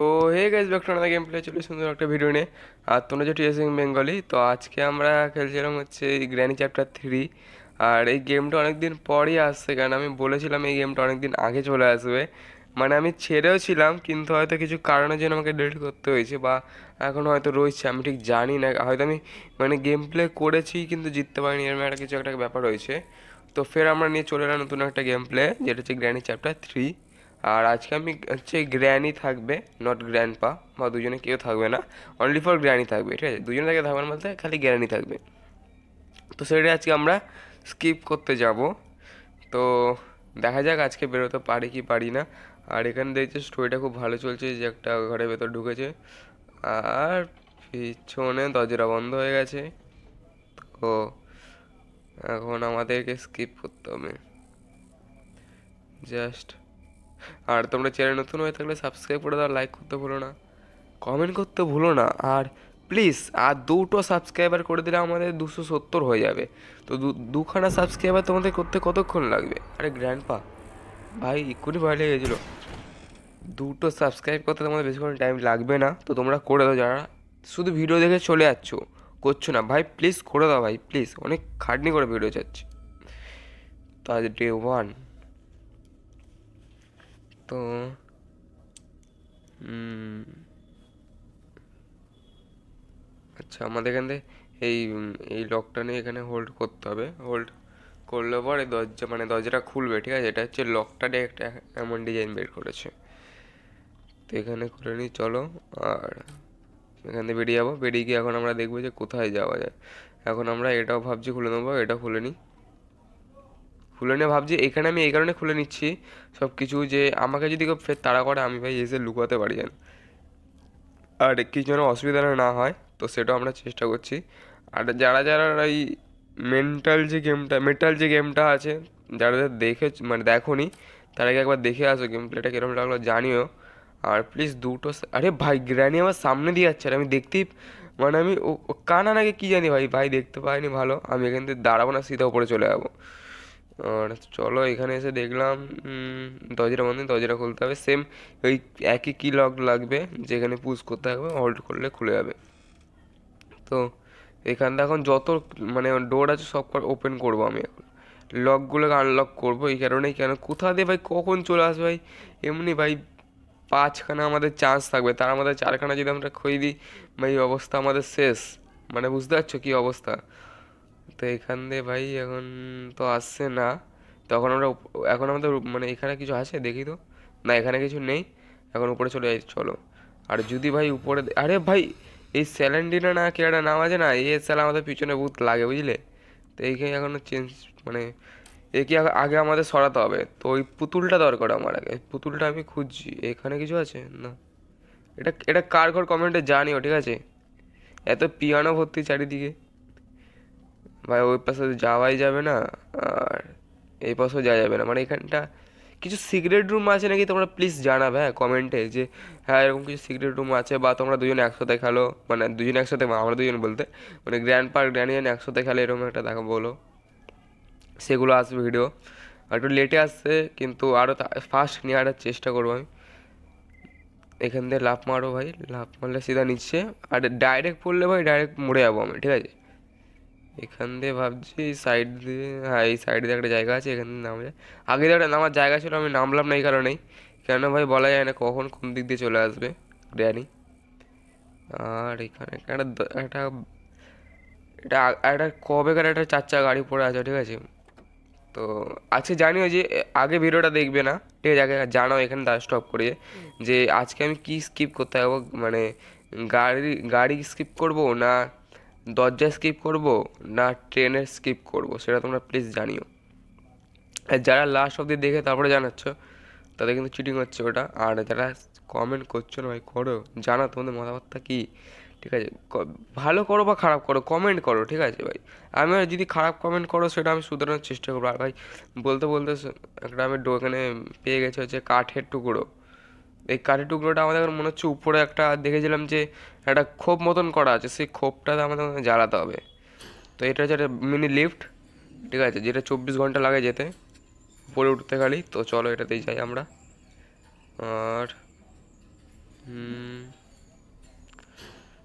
তো hey guys back to gameplay চলে সুন্দর একটা ভিডিও নিয়ে। আর তোমরা যে টিএসিং বেঙ্গলি তো আজকে আমরা খেলছিলাম হচ্ছে গ্র্যানি চ্যাপ্টার থ্রি আর এই গেমটা অনেক দিন পরই আসছে, কারণ আমি বলেছিলাম এই গেমটা অনেক দিন আগে চলে আসবে। মানে আমি ছেড়েও ছিলাম, কিন্তু হয়তো কিছু কারণের জন্য আমাকে ডিলিট করতে হয়েছে, বা এখন হয়তো রয়েছে, আমি ঠিক জানি না। হয়তো আমি মানে গেম প্লে করেছি, কিন্তু জিততে পারিনি এরকম একটা কিছু একটা ব্যাপার রয়েছে তো ফের আমরা নিয়ে চলে এলাম নতুন একটা গেম প্লে যেটা হচ্ছে গ্র্যানি চ্যাপ্টার থ্রি আর আজকে আমি হচ্ছে গ্র্যানি থাকবে নট গ্র্যান্ডপা বা দুজনে কেউ থাকবে না। অনলি ফর গ্র্যানি থাকবে, ঠিক আছে? দুজনে থেকে থাকবে না বলতে খালি গ্র্যানি থাকবে। তো সেটা আজকে আমরা স্কিপ করতে যাব। তো দেখা যাক আজকে বেরোতে পারি কি পারি না। আর এখানে দেখছি স্টোরিটা খুব ভালো চলছে যে একটা ঘরের ভেতর ঢুকেছে। আর পিছনে দরজাটা বন্ধ হয়ে গেছে। তো এখন আমাদেরকে স্কিপ করতে হবে। জাস্ট আর তোমরা চ্যানেল নতুন হয়ে থাকলে সাবস্ক্রাইব করে দাও লাইক করতে ভুলো না কমেন্ট করতে ভুলো না, আর প্লিজ আর দুটো সাবস্ক্রাইবার করে দিলে আমাদের দুশো সত্তর হয়ে যাবে। তো দুখানা সাবস্ক্রাইবার তোমাদের করতে কতক্ষণ লাগবে? আরে গ্র্যান্ড পা ভাই, এক্ষুনি ভয় লেগে গেছিল। দুটো সাবস্ক্রাইব করতে তোমাদের বেশিক্ষণ টাইম লাগবে না, তো তোমরা করে দাও যারা। শুধু ভিডিও দেখে চলে যাচ্ছ, করছ না। ভাই প্লিজ করে দাও ভাই প্লিজ অনেক খাটনি করে ভিডিও যাচ্ছে তো আজ ডে ওয়ান তো আচ্ছা আমাদের এখান থেকে এই এই লকটা নিয়ে এখানে হোল্ড করতে হবে। হোল্ড করলে পরে দরজা মানে দরজাটা খুলবে, ঠিক আছে? এটা হচ্ছে লকটা দিয়ে একটা এমন ডিজাইন বের করেছে। তো এখানে খুলে নিই, চলো। আর এখান থেকে বেরিয়ে যাব। বেরিয়ে গিয়ে এখন আমরা দেখব যে কোথায় যাওয়া যায়। এখন আমরা এটাও ভাবছি খুলে নেব এটাও খুলে নিই। খুলে নিয়ে ভাবছি। এখানে আমি এই কারণে খুলে নিচ্ছি সব কিছু যে আমাকে যদি কেউ ফের তাড়া করে, আমি ভাই এসে লুকাতে পারি যেন। আর কিছু যেন অসুবিধা না হয়, তো সেটাও আমরা চেষ্টা করছি। আর যারা যারা এই মেন্টাল যে গেমটা মেন্টাল যে গেমটা আছে, যারা যারা দেখে মানে দেখোনি, তার আগে একবার দেখে আসো গেম প্লেটা কীরকম লাগল, জানিও। আর প্লিজ দুটো আরে ভাই, গ্র্যানি আমার সামনে দিয়ে যাচ্ছে, আর আমি দেখতেই মানে আমি ও কানা নাকি কী জানি ভাই ভাই দেখতে পাইনি ভালো, আমি এখান থেকে দাঁড়াবো না, সিধা উপরে চলে যাব। আর চলো এখানে এসে দেখলাম দরজাটা বন্ধ, দরজাটা খুলতে হবে সেম ওই একই কি লক লাগবে, যেখানে পুশ করতে হবে হোল্ড করলে খুলে যাবে। তো এখানটা এখন যত মানে ডোর আছে সব ওপেন করব আমি এখন। লকগুলোকে আনলক করব, এই কারণেই কেন, কোথা দিয়ে ভাই, কখন চলে আসবে ভাই? এমনি ভাই, পাঁচখানা আমাদের চান্স থাকবে, তার আমাদের চারখানা যদি আমরা খই দিই, ভাই, অবস্থা আমাদের শেষ। মানে বুঝতে পারছ কী অবস্থা? তো এখান দিয়ে ভাই এখন তো আসছে না। তখন আমরা এখন আমাদের মানে এখানে কিছু আছে? দেখি তো। না, এখানে কিছু নেই। এখন উপরে চলে যাই, চলো। আর যদি ভাই উপরে আরে ভাই, এই স্যালেন্ডিনা না কি একটা নাম আছে না? এ স্যাল আমাদের পিছনে বহুত লাগে, বুঝলে? তো এইখানে এখনও চেঞ্জ মানে একে আগে আমাদের সরাতে হবে। তো ওই পুতুলটা দরকার আমার আগে। পুতুলটা আমি খুঁজছি। এখানে কিছু আছে? না। এটা এটা কার ঘর? কমেন্টে জানিও, ঠিক আছে? এত পিয়ানো ভর্তি চারিদিকে। ভাই, ওই পাশে যাওয়াই যাবে না, আর এই পাশেও যাওয়া যাবে না। মানে এখানটা কিছু সিক্রেট রুম আছে নাকি তোমরা প্লিজ জানাবে হ্যাঁ কমেন্টে যে হ্যাঁ এরকম কিছু সিক্রেট রুম আছে বা তোমরা দুজনে একসাথে খেলো মানে দুজন একসাথে আমরা দুজন বলতে মানে গ্র্যান্ড পার্ক গ্র্যান্ডিয়ান একসাথে খেলে এরকম একটা দেখা বলো। সেগুলো আসবে ভিডিও আর একটু লেটে আসছে, কিন্তু আরও ফাস্ট নিয়ে আসার চেষ্টা করব আমি। এখান দিয়ে লাফ মারো ভাই, লাফ মারলে সিধা নিচ্ছে, আর ডাইরেক্ট পড়লে ভাই ডাইরেক্ট মরে যাব আমি, ঠিক আছে? এখান দিয়ে ভাবছি সাইড দিয়ে হ্যাঁ এই সাইড দিয়ে একটা জায়গা আছে, এখান দিয়ে নামা যায় আগে একটা নামার জায়গা ছিল, আমি নামলাম না এই কারণেই। কেন ভাই, বলা যায় না কখন কোন দিক দিয়ে চলে আসবে গ্র্যানি আর এখানে একটা দ- একটা, এটা একটা কবেকার একটা চার গাড়ি পড়ে আছে, ঠিক আছে? তো আজকে জানিও যে আগে ভিডিওটা দেখবে না, ঠিক আছে? আগে জানাও, এখানে দাঁড়া স্টপ করিয়ে যে আজকে আমি কি স্কিপ করতে হবে মানে গাড়ি গাড়ি স্কিপ করব না দরজা স্কিপ করব না ট্রেনের স্কিপ করব? সেটা তোমরা প্লিজ জানিও। আর যারা লাস্ট অবধি দেখে তারপরে জানাচ্ছ, তাদের কিন্তু চিটিং হচ্ছে ওটা। আর যারা কমেন্ট করছ না ভাই, করো। জানা তোমাদের মতামতটা কী? ঠিক আছে ভালো করো বা খারাপ করো কমেন্ট করো, ঠিক আছে ভাই? আমি যদি খারাপ কমেন্ট করো, সেটা আমি শুধরানোর চেষ্টা করব। আর ভাই, বলতে বলতে একটা আমি ডো- এখানে পেয়ে গেছি হচ্ছে কাঠের টুকরো। এই কাঠের টুকরোটা আমাদের মনে হচ্ছে উপরে একটা দেখেছিলাম যে একটা খোপ মতন করা আছে, সেই খোপটাতে আমাদের জ্বালাতে হবে। তো এটা হচ্ছে একটা মিনি লিফট ঠিক আছে, যেটা চব্বিশ ঘণ্টা লাগে যেতে, উপরে উঠতে খালি। তো চলো এটাতেই যাই আমরা। আর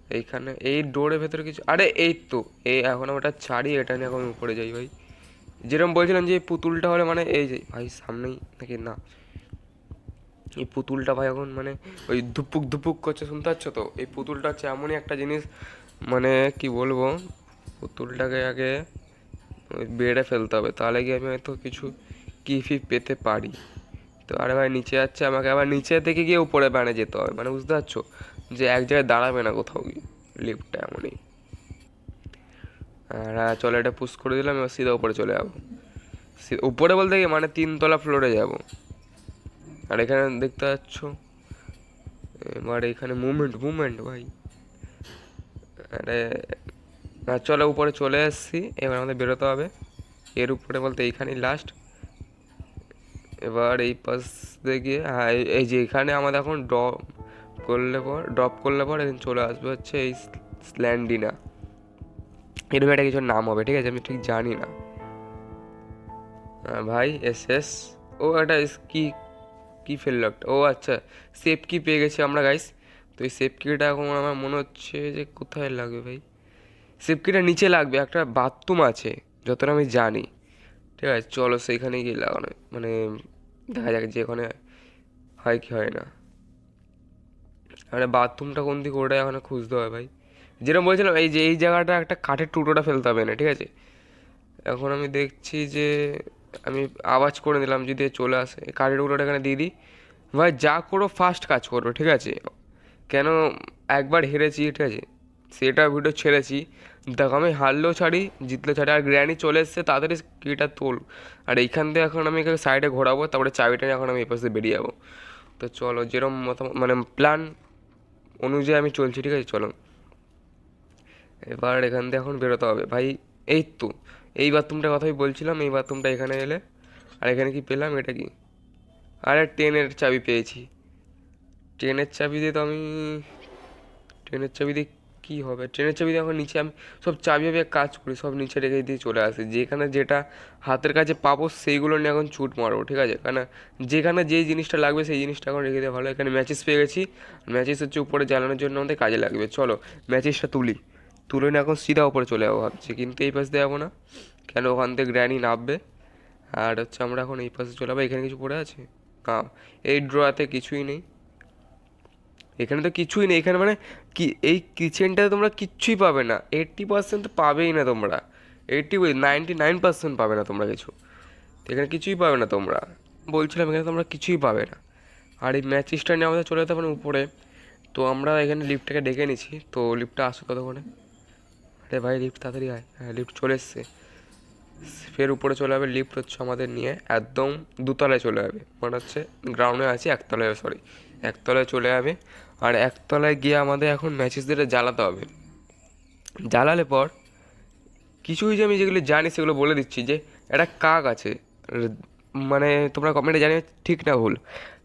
এইখানে, এই ডোরের ভেতরে কিছু, আরে এই তো, এই এখন আমি ওটা ছাড়ি, এটা নিয়ে এখন উপরে যাই ভাই। যেরকম বলছিলাম যে পুতুলটা হলে মানে এই যে, ভাই সামনেই নাকি না এই পুতুলটা ভাই এখন মানে ওই ধুপুক ধুপুক করছে, শুনতে পাচ্ছ তো? এই পুতুলটা হচ্ছে এমনই একটা জিনিস মানে কি বলব, পুতুলটাকে আগে বেড়ে ফেলতে হবে, তাহলে কি আমি হয়তো কিছু কি ফি পেতে পারি। তো আরে ভাই, নিচে যাচ্ছে আমাকে, আবার নিচে থেকে গিয়ে উপরে বানে যেতে হবে মানে বুঝতে পারছ? যে এক জায়গায় দাঁড়াবে না কোথাও গিয়ে লিফটটা এমনই। আর চলো এটা পুশ করে দিলাম, এবার সিধা উপরে চলে যাব। উপরে বলতে কি মানে তিনতলা ফ্লোরে যাব। আর এখানে দেখতে পাচ্ছ এবার এখানে মুভমেন্ট মুভমেন্ট ভাই। আরে চলো উপরে চলে এসেছি এবার আমাদের বেরোতে হবে। এর উপরে বলতে এইখানেই লাস্ট এবার এই পাশ গিয়ে হ্যাঁ এই- যে এখানে আমাদের এখন ড্রপ করলে পর ড্রপ করলে পর এখানে চলে আসবে হচ্ছে এই স্ল্যান্ডিনা এরকম একটা কিছু নাম হবে ঠিক আছে? আমি ঠিক জানি না। আহ, ভাই এস এস ও একটা কি কি ফেলল একটা ও আচ্ছা সেফ কি পেয়ে গেছি আমরা গাইস তো এই সেফ কিটা এখন আমার মনে হচ্ছে যে কোথায় লাগবে ভাই? সেফ কিটা নিচে লাগবে, একটা বাথরুম আছে, যতটা আমি জানি। ঠিক আছে, চলো সেইখানে গিয়ে লাগানো মানে দেখা যাক যে ওখানে হয় কি হয় না। মানে বাথরুমটা কোন দিকে ওটাই এখন খুঁজতে হবে ভাই। যেরকম বলছিলাম, এই যে, এই জায়গাটা একটা কাঠের টুকরোটা ফেলতে হবে না, ঠিক আছে? এখন আমি দেখছি যে আমি আওয়াজ করে দিলাম যদি চলে আসে। কাঠের এখানে দিয়ে দিই। ভাই, যা করো ফাস্ট কাজ করো ঠিক আছে? কেন একবার হেরেছি, ঠিক আছে? সেটা ভিডিও ছেড়েছি। দেখো, আমি হারলেও ছাড়ি জিতলেও ছাড়ি, আর গ্র্যানি চলে এসছে, তাড়াতাড়ি কিটা তোল। আর এইখান থেকে এখন আমি সাইডে ঘোরাবো, তারপরে চাবিটা নিয়ে এখন আমি এপাশে বেরিয়ে যাব। তো চলো, যেরকম মানে প্ল্যান অনুযায়ী আমি চলছি, ঠিক আছে? চলো। এবার এখান থেকে এখন বেরোতে হবে। ভাই, এই তো এই বাথরুমটার কথাই বলছিলাম, এই বাথরুমটা এখানে এলে। আর এখানে কি পেলাম? এটা কি? আরে ট্রেনের চাবি পেয়েছি। ট্রেনের চাবি দিয়ে তো আমি, ট্রেনের চাবি দিয়ে কী হবে? ট্রেনের চাবি দিয়ে এখন নিচে আমি সব চাবি ভাবে কাজ করি, সব নিচে রেখে দিয়ে চলে আসি। যেখানে যেটা হাতের কাছে পাবো, সেইগুলো নিয়ে এখন ছুট মারবো, ঠিক আছে? কেন যেখানে যেই জিনিসটা লাগবে, সেই জিনিসটা এখন রেখে দিয়ে ভালো। এখানে ম্যাচিস পেয়ে গেছি। ম্যাচিস হচ্ছে উপরে জ্বালানোর জন্য আমাদের কাজে লাগবে। চলো ম্যাচিসটা তুলি। তুলে নিয়ে এখন সিধা উপরে চলে যাব ভাবছি, কিন্তু এই পাশ দিয়ে যাব না। কেন ওখান থেকে গ্র্যানি নামবে? আর হচ্ছে আমরা এখন এই পাশে চলে যাব, এখানে কিছু পড়ে আছে? না, এই ড্রয়াতে কিছুই নেই। এখানে তো কিছুই নেই, এখানে মানে কি, এই কিচেনটাতে তোমরা কিচ্ছুই পাবে না। এইট্টি পার্সেন্ট তো পাবেই না তোমরা। এইট্টি নাইনটি নাইন পার্সেন্ট পাবে না তোমরা কিছু। এখানে কিছুই পাবে না তোমরা। বলছিলাম, এখানে তোমরা কিছুই পাবে না। আর এই ম্যাচিসটা নিয়ে আমাদের চলে যেতে পারে উপরে। তো আমরা এখানে লিফটটাকে ডেকে নিছি তো লিফটটা আসুক কতক্ষণে আরে ভাই লিফট তাড়াতাড়ি আয়। হ্যাঁ লিফট চলে এসছে। ফের উপরে চলে যাবে লিফট হচ্ছে আমাদের নিয়ে একদম দুতলায় চলে যাবে। মানে হচ্ছে গ্রাউন্ডে আছে, একতলায় সরি একতলায় চলে যাবে। আর একতলায় গিয়ে আমাদের এখন ম্যাচেস দিয়ে জ্বালাতে হবে। জ্বালালে পর কিছুই যে আমি যেগুলো জানি সেগুলো বলে দিচ্ছি যে, একটা কাক আছে। মানে তোমরা কমেন্টে জানি ঠিক না ভুল।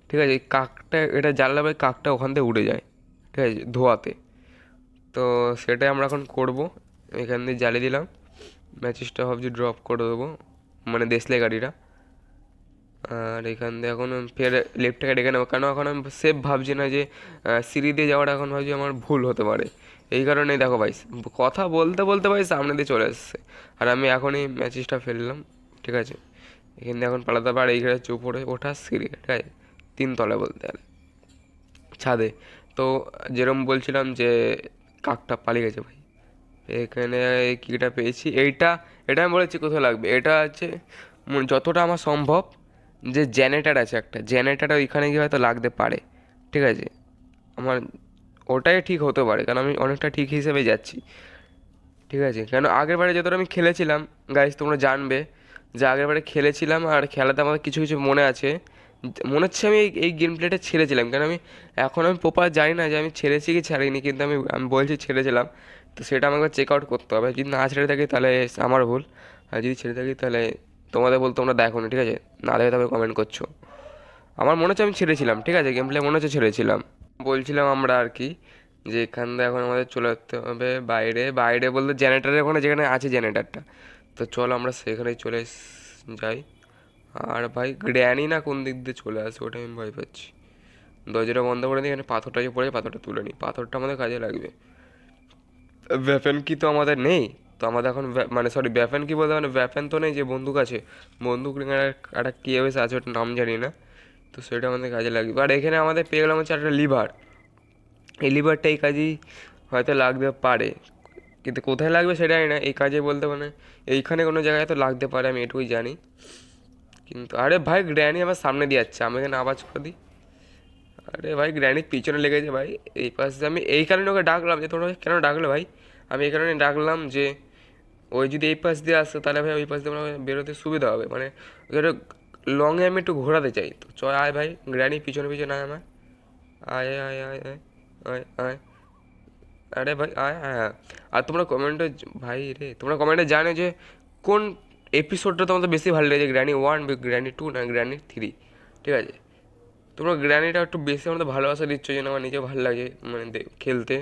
ঠিক আছে কাকটা, এটা জ্বালালে পরে কাকটা ওখান থেকে উড়ে যায়। ঠিক আছে, ধোয়াতে। তো সেটাই আমরা এখন করব। এখান দিয়ে জ্বালিয়ে দিলাম। ম্যাচেসটা ভাবছি ড্রপ করে দেবো মানে দেশলাই গাড়িটা। আর এখান দিয়ে এখন ফের লেফটটাকে ডেকে নেব কেন এখন আমি সেফ ভাবছি না যে সিঁড়ি দিয়ে যাওয়াটা এখন ভাবছি আমার ভুল হতে পারে। এই কারণেই দেখো ভাই, কথা বলতে বলতে ভাই সামনে দিয়ে চলে এসছে। আর আমি এখনই ম্যাচেসটা ফেললাম ঠিক আছে? এখান দিয়ে এখন পালাতে পারে এইখানে হচ্ছে উপরে ওঠা সিঁড়ি, ঠিক আছে? তিনতলা বলতে গেলে। ছাদে। তো যেরকম বলছিলাম যে, কাকটা পালিয়ে গেছে ভাই। এখানে কিটা পেয়েছি। এইটা, এটা আমি বলেছি কোথায় লাগবে? এটা মনে- যতটা আমার সম্ভব যে জেনারেটার আছে একটা। জেনারেটার ওইখানে গিয়ে হয়তো লাগতে পারে। ঠিক আছে? আমার, ওটাই ঠিক হতে পারে, কারণ আমি অনেকটা ঠিক হিসেবে যাচ্ছি। ঠিক আছে? কেন, আগের বারে যতটা আমি খেলেছিলাম গাইস তোমরা জানবে যে আগের বারে খেলেছিলাম আর খেলাতে আমার কিছু কিছু মনে আছে। মনে হচ্ছে আমি এই গেম প্লেটা ছেড়েছিলাম। কারণ আমি, এখন আমি প্রপার জানি না যে আমি ছেড়েছি কি ছাড়িনি, কিন্তু আমি আমি বলছি ছেড়েছিলাম। তো সেটা আমাকে চেক আউট করতে হবে। যদি না ছেড়ে থাকি তাহলে আমার ভুল। আর যদি ছেড়ে থাকি তাহলে তোমাদের বল তোমরা দেখো না, ঠিক আছে? না দেখে তবে কমেন্ট করছ। আমার মনে হচ্ছে আমি ছেড়েছিলাম, ঠিক আছে? গেম প্লে মনে হচ্ছে ছেড়েছিলাম। বলছিলাম আমরা আর কি যে এখান থেকে এখন আমাদের চলে যেতে হবে বাইরে। বাইরে বলতে জেনারেটারের ওখানে যেখানে আছে জেনারেটারটা তো চলো আমরা সেখানেই চলে যাই। আর ভাই গ্র্যানি না কোন দিক দিয়ে চলে আসে ওটা আমি ভয় পাচ্ছি। দরজাটা বন্ধ করে দিই এখানে পাথরটা যে পড়ে, পাথরটা তুলে নিই পাথরটা আমাদের কাজে লাগবে। ভ্যাপেন কি তো আমাদের নেই। তো আমাদের এখন মানে সরি ভ্যাপেন কি বলতে মানে ব্যাপেন তো নেই, যে বন্দুক আছে। বন্দুক একটা- কী এসে আছে ওটার নাম জানি না। তো সেটা আমাদের কাজে লাগবে। আর এখানে আমাদের পেয়ে গেলাম হচ্ছে একটা লিভার এই লিভারটা এই কাজেই হয়তো লাগতে পারে। কিন্তু কোথায় লাগবে সেটা জানি না। এই কাজে বলতে মানে এইখানে কোনো জায়গায় তো লাগতে পারে, আমি এটুকুই জানি। কিন্তু আরে ভাই গ্র্যানি আমার সামনে দিয়ে যাচ্ছে। আমি এখানে আওয়াজ করে দিই। আরে ভাই গ্র্যানির পিছনে লেগেছে ভাই। এই পাশে আমি এই কারণে ওকে ডাকলাম যে, তোমরা কেন ডাকলে ভাই? আমি এই কারণে ডাকলাম যে, ওই যদি এই পাশ দিয়ে আসতো তাহলে ভাই, ওই পাশ দিয়ে আমার বেরোতে সুবিধা হবে। মানে ওকে লংয়ে আমি একটু ঘোরাতে চাই। তো চ আয় ভাই গ্র্যানি পিছনে পিছনে আয় আমার। আয় আয় আয় আয় আয় আয়। আরে ভাই, আয় আয় আয়। আর তোমরা কমেন্টে ভাই রে, তোমরা কমেন্টে জানো যে, কোন এপিসোডটা তোমাদের বেশি ভালো লেগেছে? গ্র্যানি ওয়ান গ্র্যানি টু না গ্র্যানি থ্রি ঠিক আছে? তোমরা গ্র্যানিটা একটু বেশি আমাদের ভালোবাসা দিচ্ছ যেন আমার নিজে ভালো লাগে মানে খেলতে।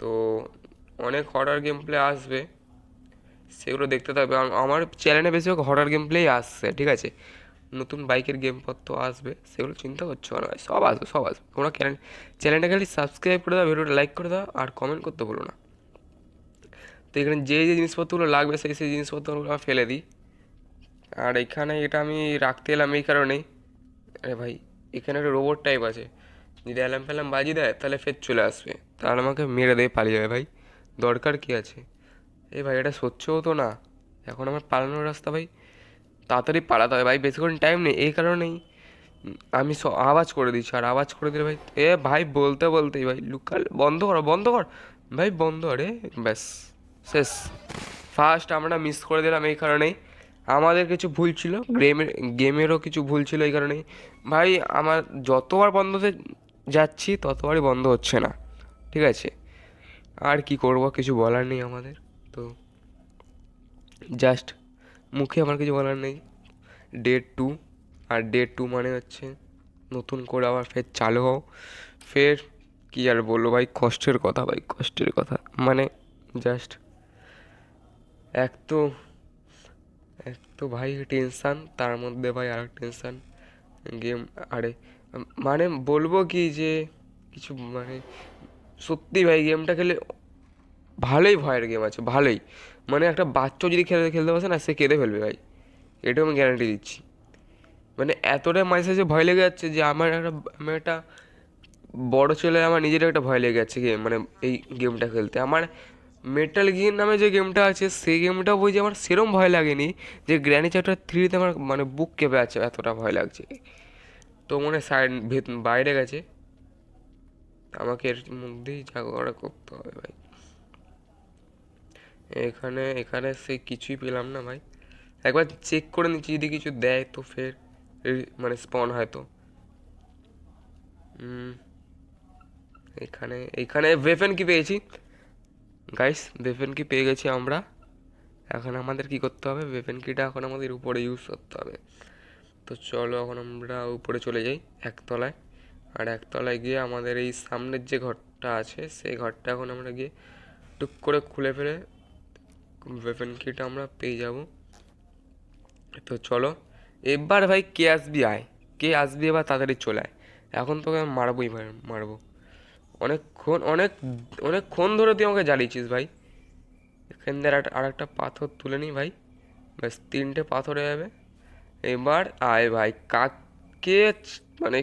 তো অনেক হরার গেম প্লে আসবে, সেগুলো দেখতে থাকবে। আমার চ্যানেলে বেশিরভাগ হরার গেম প্লেই আসছে, ঠিক আছে? নতুন বাইকের গেম পত্র আসবে, সেগুলো চিন্তা করছ না সব আসবে সব আসবে। তোমরা চ্যানেল চ্যানেলটা খালি সাবস্ক্রাইব করে দাও, ভিডিওটা লাইক করে দাও, আর কমেন্ট করতে বলো না। তো এখানে যে যে জিনিসপত্রগুলো লাগবে, সেই সেই জিনিসপত্রগুলো ফেলে দিই। আর এখানে এটা আমি রাখতে এলাম এই কারণেই। আরে ভাই, এখানে একটা রোবট টাইপ আছে। যদি অ্যালার্ম ফ্যালাম বাজিয়ে দেয়, তাহলে ফের চলে আসবে। তাহলে আমাকে মেরে দিয়ে পালিয়ে যাবে ভাই। দরকার কি আছে? এ ভাই, এটা সহ্যও তো না। এখন আমার পালানোর রাস্তা ভাই, তাড়াতাড়ি পালাতে হবে ভাই। বেশিক্ষণ টাইম নেই, এই কারণেই আমি স আওয়াজ করে দিচ্ছি। আর আওয়াজ করে দিলে ভাই, এ ভাই, বলতে বলতেই ভাই, লুকাল বন্ধ কর বন্ধ কর। ভাই, বন্ধ, আরে ব্যাস, শেষ। ফার্স্ট আমরা মিস করে দিলাম এই কারণেই। আমাদের কিছু ভুল ছিল গেমের গেমেরও কিছু ভুল ছিল এই কারণেই। ভাই আমার যতবার বন্ধ হতে যাচ্ছি ততবারই বন্ধ হচ্ছে না। ঠিক আছে? আর কি করব কিছু বলার নেই আমাদের তো জাস্ট মুখে আমার কিছু বলার নেই। ডে টু আর ডে টু মানে হচ্ছে নতুন করে আবার ফের চালু হও। ফের কি আর বলব ভাই কষ্টের কথা ভাই কষ্টের কথা। মানে জাস্ট এক তো তো ভাই টেনশান তার মধ্যে ভাই আর টেনশান গেম আরে মানে বলব কি যে কিছু মানে সত্যি ভাই গেমটা খেলে ভালোই ভয়ের গেম আছে, ভালোই। মানে একটা বাচ্চাও যদি খেলে, খেলতে বসে না, সে কেঁদে ফেলবে ভাই। এটাও আমি গ্যারান্টি দিচ্ছি। মানে এতটাই মাঝে সাঝে ভয় লেগে যাচ্ছে যে আমার একটা আমার একটা বড় ছেলে, আমার নিজের একটা ভয় লেগে যাচ্ছে গেম মানে এই গেমটা খেলতে। আমার মেটাল গিয়ার নামে যে গেমটা আছে, সেই গেমটা বুঝি আমার সেরম ভয় লাগেনি যে গ্র্যানি চ্যাপ্টার থ্রিতে আমার মানে বুক কেঁপে আছে, এতটা ভয় লাগছে। তো মনে সাইড ভেত, বাইরে গেছে। আমাকে এর মধ্যেই করা করতে হবে ভাই। এখানে এখানে সে কিছুই পেলাম না ভাই। একবার চেক করে নিচ্ছি, যদি কিছু দেয় তো ফের মানে স্পন হয় তো। এখানে এখানে ওয়েপেন কি পেয়েছি? গাইস ওয়েপেন কি পেয়ে গেছি আমরা। এখন আমাদের কি করতে হবে? ওয়েপেন কিটা এখন আমাদের উপরে ইউজ করতে হবে। তো চলো এখন আমরা উপরে চলে যাই একতলায় আর একতলায় গিয়ে আমাদের এই সামনের যে ঘরটা আছে, সেই ঘরটা এখন আমরা গিয়ে টুক করে খুলে ফেলে ওয়েপেন কিটা আমরা পেয়ে যাব। তো চলো, এবার ভাই কে আসবি আয়? কে আসবি এবার তাড়াতাড়ি চলে আয়। এখন তোকে আমি মারবোই মারবো। অনেকক্ষণ, অনেক, অনেকক্ষণ ধরে তুই আমাকে জ্বালিয়েছিস ভাই। এখান থেকে আর একটা পাথর তুলে নিই ভাই। ব্যাস, তিনটে পাথর হয়ে যাবে। এবার আয় ভাই কাকে মানে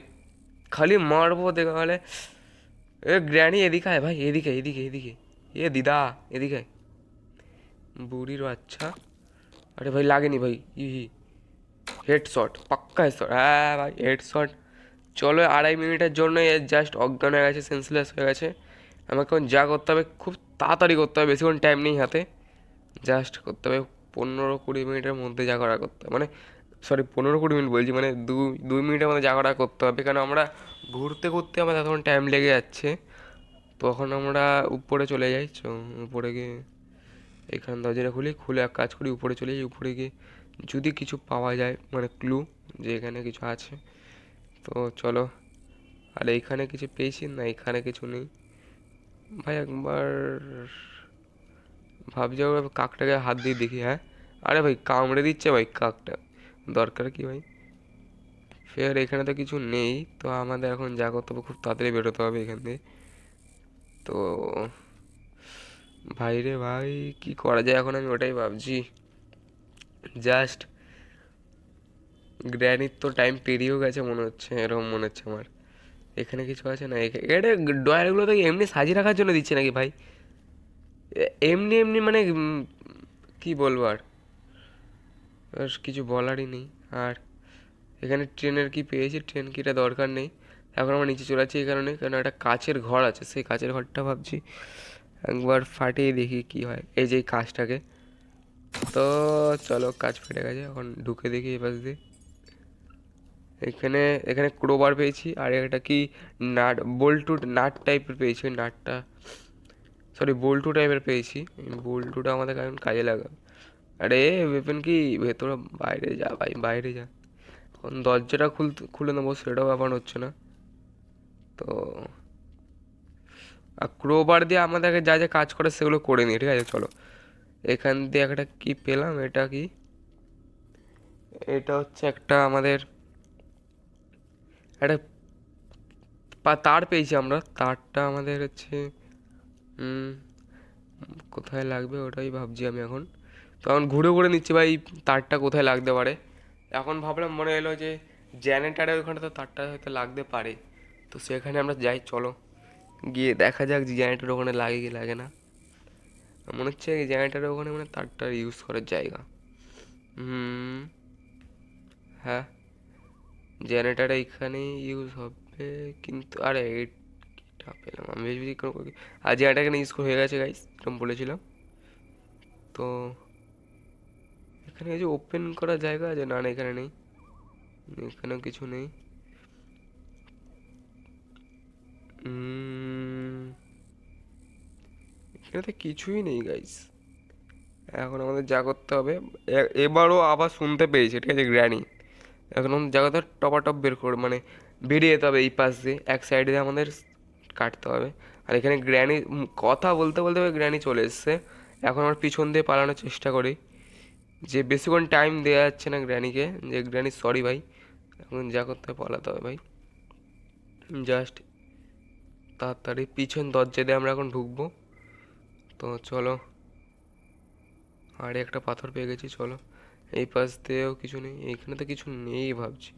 খালি মারবো দেখা গেলে এ গ্র্যানি, এদিকে আয় ভাই, এদিকে এদিকে এদিকে। এ দিদা, এদিকে বুড়ির বাচ্চা। আরে ভাই, লাগেনি ভাই, ই হেডশট পাক্কা হেডশট হ্যাঁ ভাই হেডশট চলো আড়াই মিনিটের জন্য এ জাস্ট অজ্ঞান হয়ে গেছে সেন্সলেস হয়ে গেছে। আমাকে এখন যা করতে হবে, খুব তাড়াতাড়ি করতে হবে, বেশিক্ষণ টাইম নেই হাতে। জাস্ট করতে হবে, পনেরো কুড়ি মিনিটের মধ্যে যা করা করতে হবে। মানে সরি পনেরো কুড়ি মিনিট বলছি মানে দু, দুই মিনিটের মধ্যে যা করা করতে হবে। কারণ আমরা ঘুরতে ঘুরতে আমাদের তখন টাইম লেগে যাচ্ছে। তখন আমরা উপরে চলে যাই উপরে গিয়ে এখান দরজাটা খুলি, খুলে এক কাজ করি, উপরে চলে যাই। উপরে গিয়ে যদি কিছু পাওয়া যায় মানে ক্লু যে এখানে কিছু আছে তো চলো, আর এইখানে কিছু পেয়েছি? না এখানে কিছু নেই। ভাই, একবার ভাবছি একবার কাকটাকে হাত দিয়ে দেখি হ্যাঁ? আরে ভাই, কামড়ে দিচ্ছে ভাই কাকটা। দরকার কি ভাই? ফের এখানে তো কিছু নেই, তো আমাদের এখন যা করতে হবে, খুব তাড়াতাড়ি বেরোতে হবে এখান থেকে তো ভাই রে ভাই, কি করা যায় এখন আমি ওটাই ভাবছি। জাস্ট গ্র্যানির তো টাইম পেরিয়েও গেছে মনে হচ্ছে, এরকম মনে হচ্ছে আমার। এখানে কিছু আছে না? এখা- এটা ড্রয়ারগুলো তো এমনি সাজিয়ে রাখার জন্য দিচ্ছে নাকি ভাই? এমনি এমনি মানে কি বলব আর? কিছু বলারই নেই। আর এখানে ট্রেনের কি পেয়েছি? ট্রেন কিটা দরকার নেই। এখন আমরা নিচে চলে যাচ্ছি এই কারণে, কারণ একটা কাচের ঘর আছে, সেই কাচের ঘরটা ভাবছি একবার ফাটিয়ে দেখি কি হয়, এই যে কাজটাকে। তো চলো, কাজ ফেটে গেছে, এখন ঢুকে দেখি এবার দিয়ে। এখানে এখানে ক্রোবার পেয়েছি, আর একটা কি নাট, বল্টু নাট টাইপের পেয়েছি, ওই নাটটা। সরি বোল্টু টাইপের পেয়েছি। বোল্টুটা আমাদের এখন কাজে লাগাবে। আরে ভেবেন কি, ভেতরে বাইরে যা ভাই, বাইরে যা। এখন দরজাটা খুলতে খুলে নেব, সেটাও ব্যাপার হচ্ছে না। তো, আর ক্রোবার দিয়ে আমাদেরকে যা যা কাজ করে, সেগুলো করে নিই, ঠিক আছে? চলো। এখান দিয়ে একটা কি পেলাম? এটা কি? এটা হচ্ছে একটা আমাদের একটা তার পেয়েছি আমরা। তারটা আমাদের হচ্ছে কোথায় লাগবে ওটাই ভাবছি আমি এখন। তো এখন ঘুরে ঘুরে নিচ্ছি ভাই, তারটা কোথায় লাগতে পারে। এখন ভাবলাম মনে এলো যে জেনারেটারের ওখানে তো তারটা হয়তো লাগতে পারে। তো সেখানে আমরা যাই, চলো। গিয়ে দেখা যাক যে জেনারেটার ওখানে লাগে কি লাগে না। মনে হচ্ছে জেনারেটারের ওখানে মানে তারটা ইউজ করার জায়গা। হুম হ্যাঁ। জেনারেটার এখানে ইউজ হবে, কিন্তু আরে এটা পেলাম আমি। ভেবেছি কোনো আর জেনারেটার এখানে ইউজ হয়ে গেছে গাইস এরকম বলেছিলাম। তো এখানে যে ওপেন করা জায়গা আছে? না এখানে নেই। এখানেও কিছু নেই। এখানে তো কিছুই নেই গাইস এখন আমাদের যা করতে হবে এবারও আবার শুনতে পেয়েছি, ঠিক আছে গ্র্যানি এখন হবে টপাটপ বের করে মানে বেরিয়ে যেতে হবে এই পাশ দিয়ে, এক সাইডে আমাদের কাটতে হবে। আর এখানে গ্র্যানি কথা বলতে বলতে গ্র্যানি চলে এসছে। এখন আমার পিছন দিয়ে পালানোর চেষ্টা করি। যে বেশিক্ষণ টাইম দেওয়া যাচ্ছে না গ্র্যানিকে যে গ্র্যানি সরি ভাই। এখন যা করতে পালাতে হবে ভাই। জাস্ট তাড়াতাড়ি পিছন দরজা দিয়ে আমরা এখন ঢুকবো। তো চলো আর একটা পাথর পেয়ে গেছি, চলো। এই পাশ দিয়েও কিছু নেই, এইখানে তো কিছু নেই ভাবছি।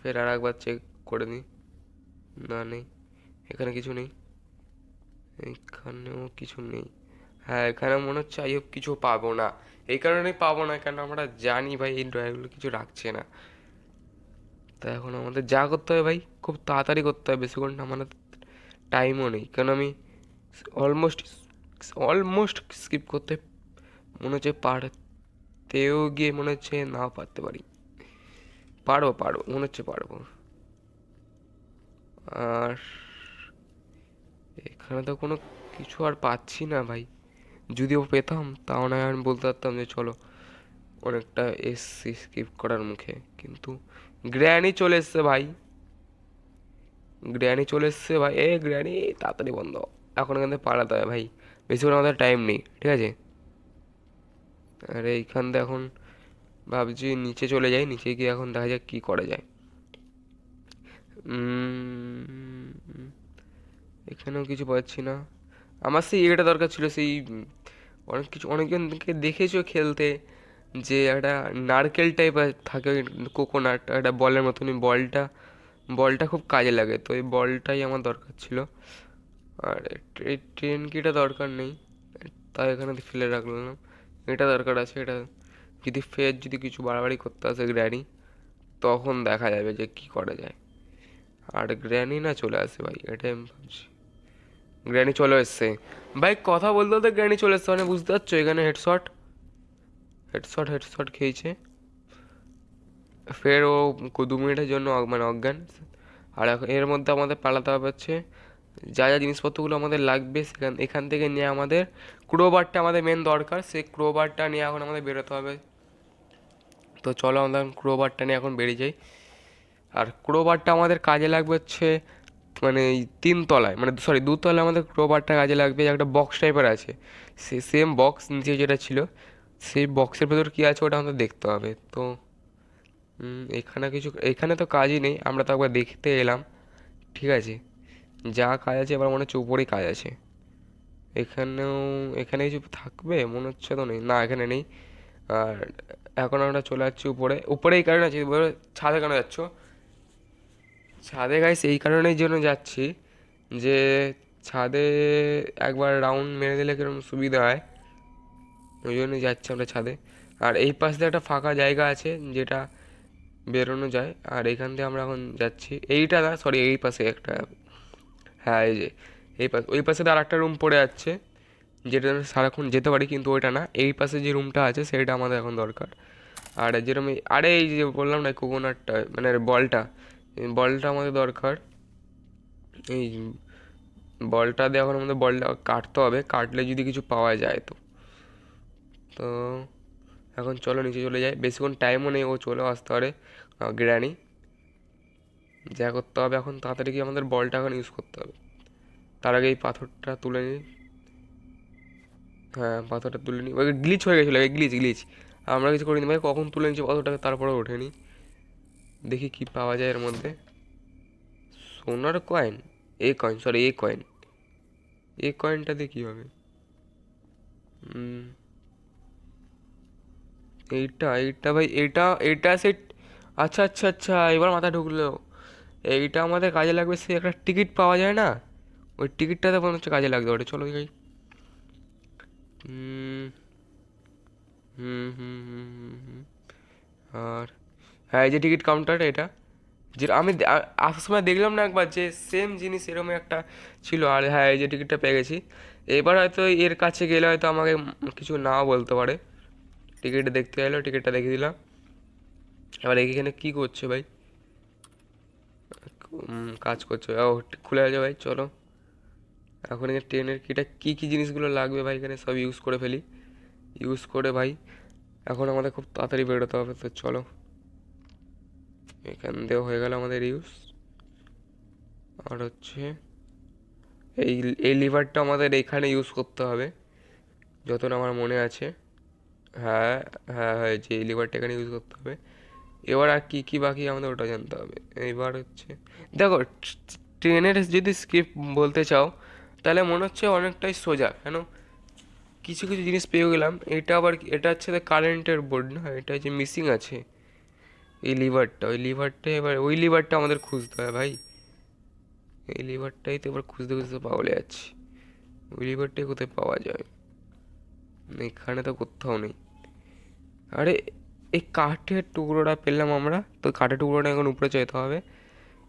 ফের আর একবার চেক করে নিই না, নেই। এখানে কিছু নেই। এখানেও কিছু নেই। হ্যাঁ এখানে মনে হচ্ছে আই হোপ কিছু পাবো না। এই কারণেই পাবো না, কেন আমরা জানি ভাই এই ড্রয়ারগুলো কিছু রাখছে না। তা এখন আমাদের যা করতে হবে ভাই, খুব তাড়াতাড়ি করতে হবে বেশিক্ষণ আমাদের টাইমও নেই। কারণ আমি অলমোস্ট অলমোস্ট স্কিপ করতে মনে হচ্ছে পারতেও গিয়ে মনে হচ্ছে নাও পারতে পারি। পারব পারব, মনে হচ্ছে পারব। আর এখানে তো কোনো কিছু আর পাচ্ছি না ভাই। যদিও পেতাম, তাও না আমি বলতে পারতাম যে চলো, অনেকটা এসছি স্কিপ করার মুখে। কিন্তু গ্র্যানি চলে এসছে ভাই। গ্র্যানি চলে এসছে ভাই। এ গ্র্যানি, তাড়াতাড়ি বন্ধ। এখন থেকে পালাতে হবে ভাই। বেশি করে আমাদের টাইম নেই, ঠিক আছে? আর এইখান থেকে এখন ভাবছি নিচে চলে যাই, নিচে গিয়ে এখন দেখা যাক কী করা যায়। এখানেও কিছু পাচ্ছি না। আমার সেই ইয়েটা দরকার ছিল, সেই অনেক কিছু, অনেকজনকে দেখেছ খেলতে যে একটা নারকেল টাইপ থাকে কোকোনাট একটা বলের মতনই বলটা বলটা খুব কাজে লাগে, তো এই বলটাই আমার দরকার ছিল। আর এই ট্রেন কিটা দরকার নেই তাই এখানে ফেলে রাখলাম। এটা দরকার আছে, এটা যদি ফের যদি কিছু বাড়াবাড়ি করতে আসে গ্র্যানি তখন দেখা যাবে যে কি করা যায়। আর গ্র্যানি না চলে আসে ভাই এটাই আমি ভাবছি। গ্র্যানি চলে এসছে। ভাই, কথা বলতে বলতে গ্র্যানি চলে এসছে মানে বুঝতে পারছ এখানে হেডশট হেডশট হেডশট খেয়েছে। ফের ও দু মিনিটের জন্য মানে অজ্ঞান। আর এর মধ্যে আমাদের পালাতে হবে হচ্ছে যা যা জিনিসপত্রগুলো আমাদের লাগবে সেখান এখান থেকে নিয়ে আমাদের ক্রোবারটা আমাদের মেন দরকার। সেই ক্রোবারটা নিয়ে এখন আমাদের বেরোতে হবে। তো চলো আমরা ক্রোবারটা নিয়ে এখন বেরিয়ে যাই। আর ক্রোবারটা আমাদের কাজে লাগবে হচ্ছে মানে এই তিনতলায় মানে সরি দুতলায় আমাদের ক্রোবারটা কাজে লাগবে। একটা বক্স টাইপের আছে। সে সেম বক্স নিচে যেটা ছিল, সেই বক্সের ভেতর কী আছে ওটা আমাদের দেখতে হবে। তো এখানে কিছু এখানে তো কাজই নেই। আমরা তো একবার দেখতে এলাম। ঠিক আছে? যা কাজ আছে, এবার মনে হচ্ছে উপরেই কাজ আছে। এখানেও এখানে কিছু থাকবে? মনে হচ্ছে তো নেই। না, এখানে নেই। আর এখন আমরা চলে যাচ্ছি উপরে। উপরে এই কারণে আছি। ছাদে কেন যাচ্ছ? ছাদে গাইস এই কারণেই জন্য যাচ্ছি যে ছাদে একবার রাউন্ড মেরে দিলে কীরকম সুবিধা হয়। ওই জন্য যাচ্ছি আমরা ছাদে। আর এই পাশ দিয়ে একটা ফাঁকা জায়গা আছে যেটা বেরোনো যায়। আর এখান থেকে আমরা এখন যাচ্ছি। এইটা না সরি এই পাশে একটা হ্যাঁ এই যে, এই পাশে, ওই পাশে আর একটা রুম পড়ে যাচ্ছে যেটা সারাক্ষণ যেতে পারি, কিন্তু ওইটা না। এই পাশে যে রুমটা আছে, সেটা আমাদের এখন দরকার। আর যেরকম আরে এই যে বললাম না কোকোনাটটা মানে বলটা বলটা আমাদের দরকার। এই বলটা দিয়ে এখন আমাদের বলটা কাটতে হবে, কাটলে যদি কিছু পাওয়া যায় তো। তো, এখন চলো নিচে চলে যাই। বেশিক্ষণ টাইমও নেই, ও চলেও আসতে পারে গ্র্যানি যা করতে হবে এখন তাড়াতাড়ি কি আমাদের বলটা এখন ইউজ করতে হবে। তার আগে এই পাথরটা তুলে নিই হ্যাঁ পাথরটা তুলে নিই ওই গ্লিচ হয়ে গেছিল গ্লিচ গ্লিচ আমরা কিছু করিনি ভাই, কখন তুলে নিচ্ছি পাথরটাকে তারপরে ওঠেনি। দেখি কি পাওয়া যায় এর মধ্যে। সোনার coin a coin sorry a coin a কয়েনটা দিয়ে কী হবে? এইটা এইটা ভাই, এটা এটা সে আচ্ছা আচ্ছা আচ্ছা এবার মাথা ঢুকলো। এইটা আমাদের কাজে লাগবে সে একটা টিকিট পাওয়া যায় না? ওই টিকিটটাতে মনে হচ্ছে কাজে লাগবে, ওটা চলো যাই। হুম হুম হুম। আর হ্যাঁ এই যে টিকিট কাউন্টার এটা। যেটা আমি আসার সময় দেখলাম না একবার যে সেম জিনিস এরকম একটা ছিল, আর হ্যাঁ এই যে টিকিটটা পেয়ে গেছি। এবার হয়তো এর কাছে গেলে হয়তো আমাকে কিছু নাও বলতে পারে। টিকিট দেখতে এলো, টিকিটটা দেখে দিলাম। এবার এখানে কি করছে ভাই? কাজ করছে। ও খুলে গেছে ভাই, চলো। এখন এখানে ট্রেনের কিটা কী কী জিনিসগুলো লাগবে ভাই এখানে সব ইউজ করে ফেলি। ইউজ করে ভাই, এখন আমাদের খুব তাড়াতাড়ি বেরোতে হবে, তো চলো। এখান দিয়ে হয়ে গেল আমাদের ইউজ আর হচ্ছে, এই এই লিভারটা আমাদের এখানে ইউজ করতে হবে, যতটা আমার মনে আছে। হ্যাঁ হ্যাঁ হ্যাঁ যে এই লিভারটা এখানে ইউজ করতে হবে। এবার আর কী কী বাকি আমাদের ওটা জানতে হবে। এবার হচ্ছে, দেখো, ট্রেনের যদি স্ক্রিপ্ট বলতে চাও, তাহলে মনে হচ্ছে অনেকটাই সোজা, কেন? কিছু কিছু জিনিস পেয়ে গেলাম। এটা আবার এটা হচ্ছে কারেন্টের বোর্ড না? এটা হচ্ছে মিসিং আছে, এই লিভারটা ওই লিভারটা এবার, ওই লিভারটা আমাদের খুঁজতে হয় ভাই। এই লিভারটাই তো এবার খুঁজতে খুঁজতে পাওয়া যাচ্ছে। ওই লিভারটাই কোথায় পাওয়া যায়? এখানে তো কোথাও নেই। আরে এই কাঠের টুকরোটা পেলাম আমরা। তো কাঠের টুকরোটা এখন উপরে যেতে হবে।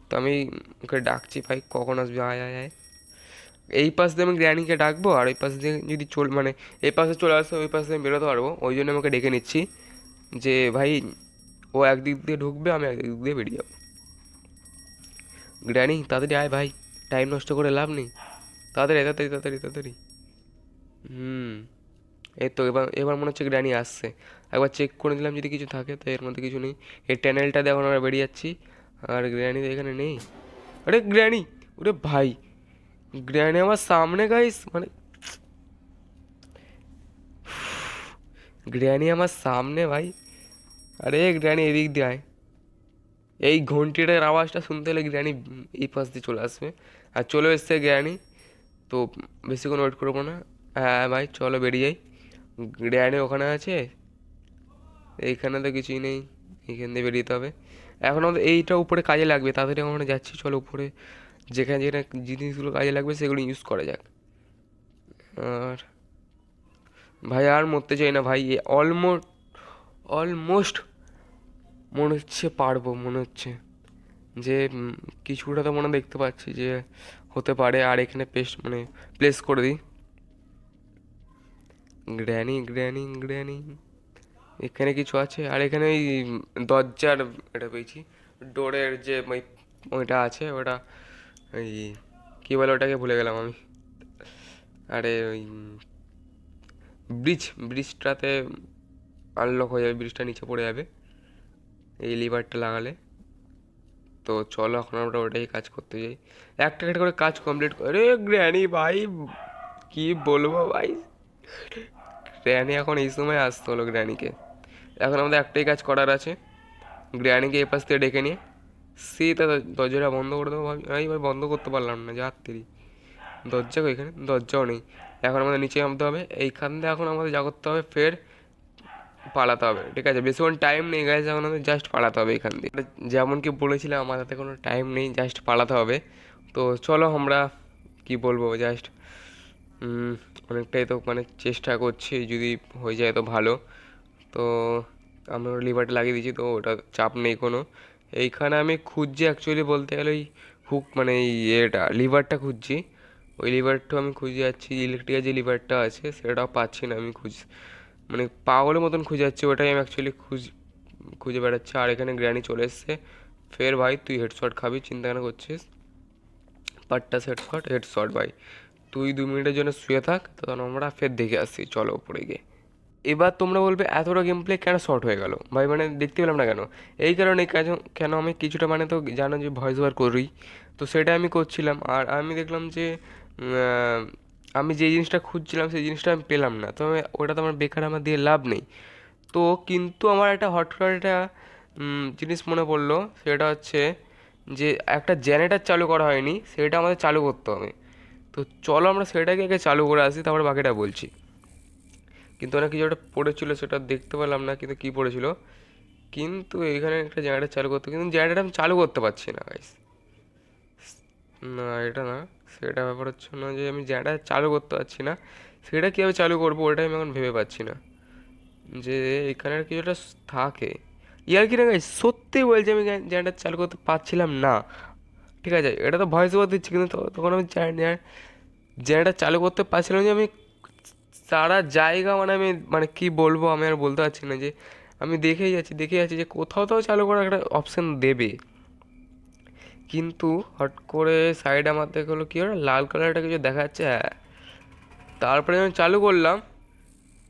তো আমি ওকে ডাকছি, ভাই, কখন আসবে? আয় আয় আয়। এই পাশ দিয়ে আমি গ্র্যানিকে ডাকবো আর ওই পাশ দিয়ে যদি চল মানে এই পাশে চলে আসে, ওই পাশে আমি বেরোতে পারব। ওই জন্য আমাকে ডেকে নিচ্ছি যে, ভাই, ও একদিক দিয়ে ঢুকবে, আমি একদিক দিয়ে বেরিয়ে যাব। গ্র্যানি, তাড়াতাড়ি আয় ভাই, টাইম নষ্ট করে লাভ নেই। তাড়াতাড়ি তাড়াতাড়ি তাড়াতাড়ি তাড়াতাড়ি। হুম, এই তো, এবার এবার মনে হচ্ছে গ্র্যানি আসছে। একবার চেক করে দিলাম যদি কিছু থাকে, তো এর মধ্যে কিছু নেই। এই ট্যানেলটা দিয়ে আমরা বেরিয়ে যাচ্ছি। আর গ্র্যানি তো এখানে নেই। আরে গ্র্যানি ওরে ভাই! গ্র্যানি আমার সামনে গাইস মানে গ্র্যানি আমার সামনে, ভাই! আরে গ্র্যানি এদিক দিয়ে আয়। এই ঘন্টিটার আওয়াজটা শুনতে হলে গ্র্যানি এই পাশ দিয়ে চলে আসবে। আর চলে এসছে গ্র্যানি তো বেশিক্ষণ ওয়েট করব না। হ্যাঁ ভাই, চলো বেরিয়ে যাই। গ্র্যানি ওখানে আছে? এইখানে তো কিছুই নেই, এইখান দিয়ে বেরিয়ে হবে। এখন আমাদের এইটা উপরে কাজে লাগবে, তাড়াতাড়ি আমরা যাচ্ছি, চলো উপরে। যেখানে যেখানে জিনিসগুলো কাজে লাগবে, সেগুলো ইউজ করা যাক। আর ভাই, আর মরতে চাই না ভাই অলমোস্ট অলমোস্ট মনে হচ্ছে পারব, মনে হচ্ছে যে কিছুটা তো মনে দেখতে পাচ্ছি যে হতে পারে। আর এখানে পেস্ট মানে প্লেস করে দিই। গ্র্যানি গ্র্যানি গ্র্যানি এখানে কিছু আছে, আর এখানে ওই দরজার এটা পেয়েছি। ডোরের যে ওই ওইটা আছে, ওটা ওই কী বলে ওটাকে ভুলে গেলাম আমি। আরে ওই ব্রিজ ব্রিজটাতে আনলক হয়ে যাবে ব্রিজটা নিচে পড়ে যাবে। এই লিভারটা লাগালে। তো চলো এখন আমরা ওটাই কাজ করতে যাই। একটা একটা করে কাজ কমপ্লিট করে। গ্র্যানি ভাই, কি বলব ভাই? গ্র্যানি এখন এই সময় আসতে হলো গ্র্যানিকে। এখন আমাদের একটাই কাজ করার আছে। গ্র্যানিকে এ পাশ থেকে ডেকে নিয়ে, সেটা দরজাটা বন্ধ করে দেবো। ভাবি ভাই বন্ধ করতে পারলাম না যাত্রী দরজা কই এখানে? দরজাও নেই। এখন আমাদের নিচে নামতে হবে। এইখান থেকে এখন আমাদের যা করতে হবে, ফের পালাতে হবে। ঠিক আছে? বেশিক্ষণ টাইম নেই গাইজ এখন আমাদের জাস্ট পালাতে হবে এখান থেকে যেমন কি বলেছিলাম, আমার হাতে কোনো টাইম নেই জাস্ট পালাতে হবে। তো চলো আমরা কি বলব জাস্ট অনেকটাই তো মানে চেষ্টা করছি, যদি হয়ে যায় তো ভালো। তো আমি ওর লিভারটা লাগিয়ে দিয়েছি, তো ওটা চাপ নেই কোনো। এইখানে আমি খুঁজছি অ্যাকচুয়ালি বলতে গেলে ওই হুক মানে ইয়েটা লিভারটা খুঁজছি। ওই লিভারটা আমি খুঁজে যাচ্ছি ইলেকট্রিকের যে লিভারটা আছে সেটাও পাচ্ছি না আমি খুঁজ মানে পাগলের মতন খুঁজে যাচ্ছি, ওটাই আমি অ্যাকচুয়ালি খুঁজ, খুঁজে বেড়াচ্ছি। আর এখানে গ্র্যানি চলে এসছে। ফের ভাই, তুই হেডশট খাবি, চিন্তা কেন করছিস? পাট্টা হেডশট হেডশট ভাই। তুই দু মিনিটের জন্য শুয়ে থাক তখন আমরা ফের দেখে আসছি। চলো উপরে গিয়ে। এবার তোমরা বলবে, এতটা গেম প্লে কেন শর্ট হয়ে গেল? ভাই মানে দেখতে পেলাম না কেন। এই কারণে কেন কেন আমি কিছুটা মানে তো জানো যে ভয়েস ওভার করি। তো সেটা আমি করছিলাম। আর আমি দেখলাম যে আমি যে জিনিসটা খুঁজছিলাম, সেই জিনিসটা আমি পেলাম না। তো ওটা তো আমার বেকার আমার দিয়ে লাভ নেই। তো কিন্তু আমার একটা হট করে একটা জিনিস মনে পড়ল। সেটা হচ্ছে যে, একটা জেনারেটার চালু করা হয়নি, সেটা আমাদের চালু করতে হবে। তো চলো আমরা সেটাকে আগে চালু করে আসি, তারপরে বাকিটা বলছি। কিন্তু ওরা কিছু একটা পড়েছিল সেটা দেখতে পেলাম না, কিন্তু কী পড়েছিল? কিন্তু এখানে একটা জেনারেটার চালু করতে, কিন্তু জেনারেটার আমি চালু করতে পারছি না গাইস না, এটা না। সেটা ব্যাপার হচ্ছে না যে আমি জেনারেটার চালু করতে পারছি না। সেটা কীভাবে চালু করব ওটাই আমি এখন ভেবে পাচ্ছি না। যে এখানে কিছু একটা থাকে। ইয়ার কি না গাইস সত্যি বলছি আমি জেনারেটার চালু করতে পারছিলাম না। ঠিক আছে, এটা তো ভয়েস ওভার দিচ্ছি, কিন্তু তখন আমি জেনারেটার চালু করতে পারছিলাম যে আমি সারা জায়গা মানে আমি মানে কি বলব আমি আর বলতে পারছি না যে, আমি দেখেই যাচ্ছি দেখে যাচ্ছি যে কোথাও তো চালু করার একটা অপশান দেবে। কিন্তু হট করে সাইড আমার দেখে হলো কী হলো, লাল কালারটা কিছু দেখা যাচ্ছে হ্যাঁ। তারপরে আমি চালু করলাম,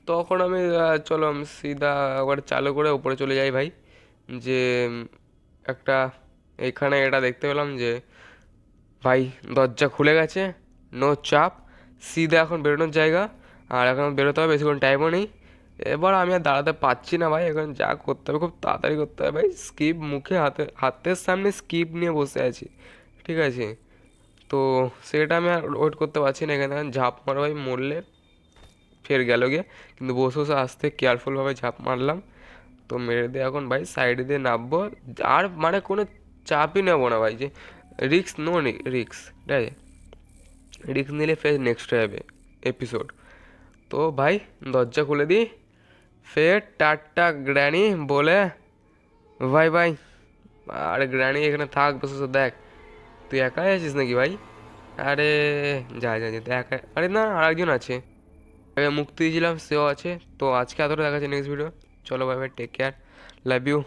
তখন আমি চলো আমি সিধা একবার চালু করে উপরে চলে যাই ভাই। যে, একটা এখানে এটা দেখতে পেলাম যে, ভাই দরজা খুলে গেছে নো চাপ, সিধা এখন বেরোনোর জায়গা। আর এখন বেরোতে হবে, বেশিক্ষণ টাইমও নেই। এবার আমি আর দাঁড়াতে পারছি না ভাই, এখন যা করতে হবে, খুব তাড়াতাড়ি করতে হবে ভাই। স্কিপ মুখে হাতে, হাতের সামনে স্কিপ নিয়ে বসে আছি, ঠিক আছে? তো সেটা আমি আর ওয়েট করতে পারছি না, এখানে ঝাঁপ মারো ভাই, মরলে ফের গেল গিয়ে কিন্তু বসে বসে আসতে কেয়ারফুলভাবে ঝাঁপ মারলাম। তো মেরে দিয়ে এখন ভাই সাইডে দিয়ে নামবো। আর মানে কোনো চাপই নেব না ভাই, যে রিক্স নো রিক্স ঠিক আছে? রিক্স নিলে ফের নেক্সট যাবে এপিসোড তো ভাই, দরজা খুলে দিই। ফের টাটা গ্র্যানি বলে, ভাই ভাই, আরে গ্র্যানি এখানে থাক বসে দেখ। তুই একাই আছিস নাকি ভাই? আরে, যা যা যা, দেখ। আরে না আরেকজন আছে। মুক্তি দিয়েছিলাম সেও আছে। তো আজকে এতটা দেখাচ্ছে নেক্সট ভিডিও চলো ভাই ভাই টেক কেয়ার লাভ ইউ